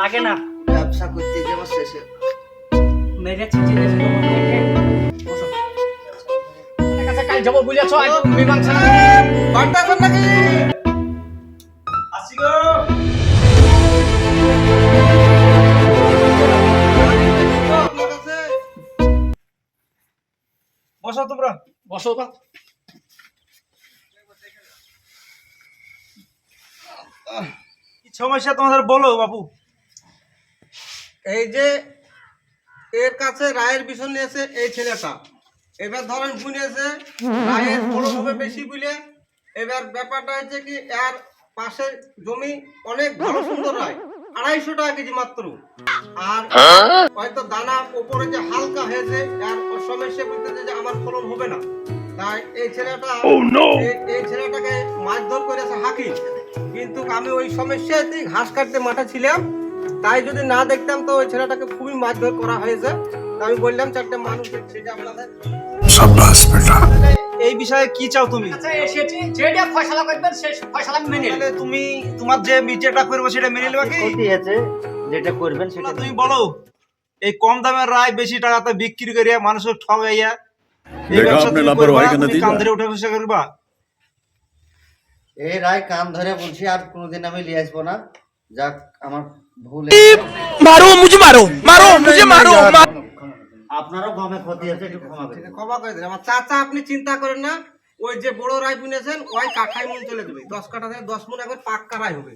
লাগে না ব্যবসা করতে যে আমার শেষে মেরে কাল যাব বুঝেছ নাকি আসি গো। বসো তোমরা। বসো বা সমস্যা তোমাদের বলো বাবু এই যে এর কাছে রায়ের বিষয় নিয়েছে এই ছেলেটা। এবার ধরেন রায়ের বড় হবে বেশি বুঝলে এবার ব্যাপারটা হচ্ছে কি এর পাশের জমি অনেক ভালো সুন্দর রায় আড়াইশো টাকা কেজি মাত্র। আর হয়তো দানা উপরে যে হালকা হয়েছে বুঝতেছে যে আমার ফলন হবে না। তাই এই ছেলেটা এই- এই ছেলেটাকে মারধর করেছে হাকি কিন্তু আমি ওই সমস্যাতেই ঘাস কাটতে মাঠে ছিলাম। তাই যদি না দেখতাম তো ওই ছেলেটাকে খুবই মারধর করা হয়েছে। আমি বললাম চারটে মানুষ সেটা আপনাদের এই বিষয়ে কি চাও তুমি? আচ্ছা যেটা ফয়সালা করবেন সেই ফয়সালা মেনে নেব। তুমি তোমার যে করব সেটা মেনে নেবা কি? যেটা করবেন সেটা তুমি বলো। এই কম দামের রায় বেশি টাকাতে বিক্রি করে মানুষের ঠগাইয়া এই রায় কান ধরে বলছি আর আমি লিয়ে আসব না। যাক আমার ভুল মারো মারো মারো মারো আপনারও গমে ক্ষতি আছে একটু ক্ষমা করে ক্ষমা করে দিন। আমার চাচা আপনি চিন্তা করেন না। ওই যে বড় রায় বুনেছেন ওই কাঠায় মন চলে দেবে দশ কাঠা থেকে দশ মন একবার পাক্কা রায় হবে।